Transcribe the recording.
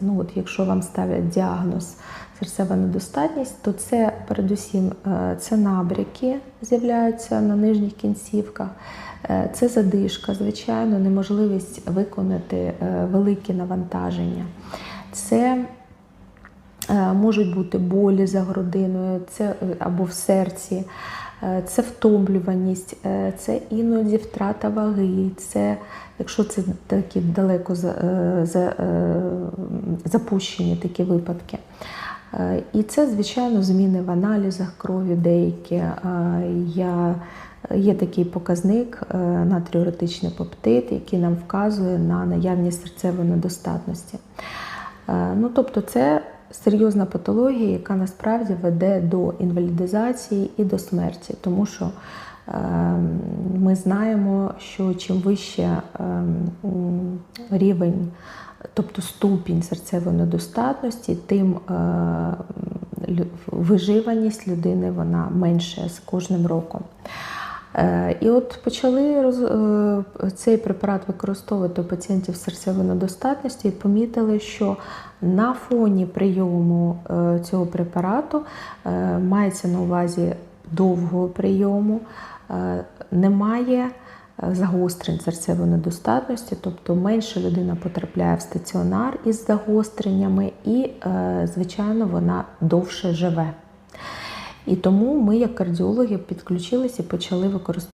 Ну, от якщо вам ставлять діагноз серцева недостатність, то це передусім е, це набряки з'являються на нижніх кінцівках, е, це задишка, звичайно, неможливість виконати е, великі навантаження. Це можуть бути болі за грудиною, це або в серці, це втомлюваність, е, це іноді втрата ваги, це, якщо це такі далеко за, е, за, е, запущені такі випадки. Е, І це, звичайно, зміни в аналізах крові деякі. Е, Я, є такий показник е, натріуретичний пептид, який нам вказує на наявність серцевої недостатності. Е, Ну, тобто, це серйозна патологія, яка насправді веде до інвалідизації і до смерті, тому що е, ми знаємо, що чим вище е, рівень, тобто ступінь серцевої недостатності, тим е, виживаність людини вона менше з кожним роком. Е, І от почали е, цей препарат використовувати у пацієнтів з серцевою недостатністю і помітили, що на фоні прийому е, цього препарату мається на увазі довгого прийому, немає загострень серцевої недостатності, тобто менше людина потрапляє в стаціонар із загостреннями, і, звичайно, вона довше живе. І тому ми, як кардіологи, підключилися і почали використовувати.